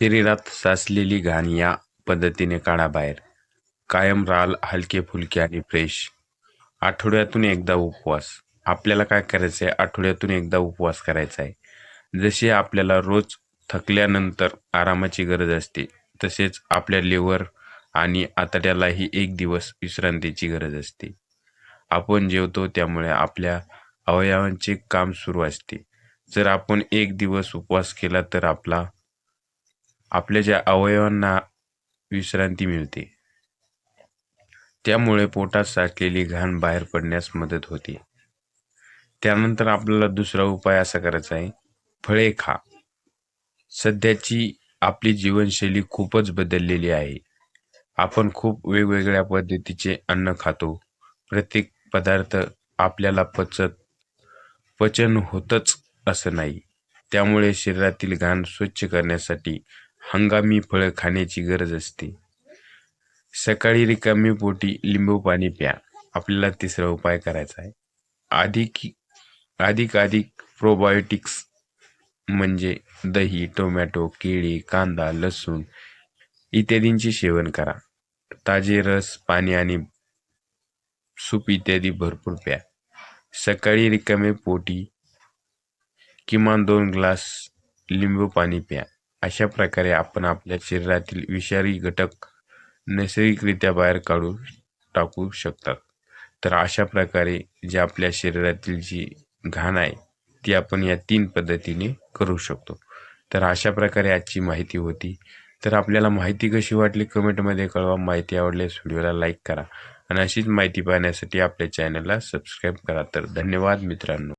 शरीरात साचलेली घाण या पद्धतीने काढा बाहेर. कायम राहाल हलके फुलके आणि फ्रेश आठवड्यातून एकदा उपवास. आपल्याला काय करायचं आहे आठवड्यातून एकदा उपवास करायचा आहे. जसे आपल्याला रोज थकल्यानंतर आरामाची गरज असते तसेच आपल्या लिव्हर आणि आतड्यालाही एक दिवस विश्रांतीची गरज असते. आपण जेवतो त्यामुळे आपल्या अवयवांचे काम सुरू असते. जर आपण एक दिवस उपवास केला तर आपला आपल्या ज्या अवयवांना विश्रांती मिळते त्यामुळे पोटात साठलेली घाण बाहेर पडण्यास मदत होते. त्यानंतर आपल्याला दुसरा उपाय असा करायचा आहे फळे खा. सध्याची आपली जीवनशैली खूपच बदललेली आहे. आपण खूप वेगवेगळ्या पद्धतीचे अन्न खातो. प्रत्येक पदार्थ आपल्याला पचत पचन होतच असं नाही. त्यामुळे शरीरातील घाण स्वच्छ करण्यासाठी हंगामी फळं खाण्याची गरज असते. सकाळी रिकामी पोटी लिंबू पाणी प्या. आपल्याला तिसरा उपाय करायचा आहे. अधिक अधिक अधिक प्रोबायोटिक्स म्हणजे दही टोमॅटो केळी कांदा लसूण इत्यादींचे सेवन करा. ताजे रस पाणी आणि सूप इत्यादी भरपूर प्या. सकाळी रिकामे पोटी किमान दोन ग्लास लिंबू पाणी प्या. अशा प्रकारे आपण आपल्या शरीरातील विषारी घटक नैसर्गिकरित्या बाहेर काढू टाकू शकतात. तर अशा प्रकारे जे आपल्या शरीरातील जी घाण आहे ती आपण या तीन पद्धतीने करू शकतो. तर अशा प्रकारे आजची माहिती होती. तर आपल्याला माहिती कशी वाटली कमेंटमध्ये कळवा. माहिती आवडल्यास व्हिडिओला लाईक करा. आणि अशीच माहिती पाहण्यासाठी आपल्या चॅनलला सबस्क्राईब करा. तर धन्यवाद मित्रांनो.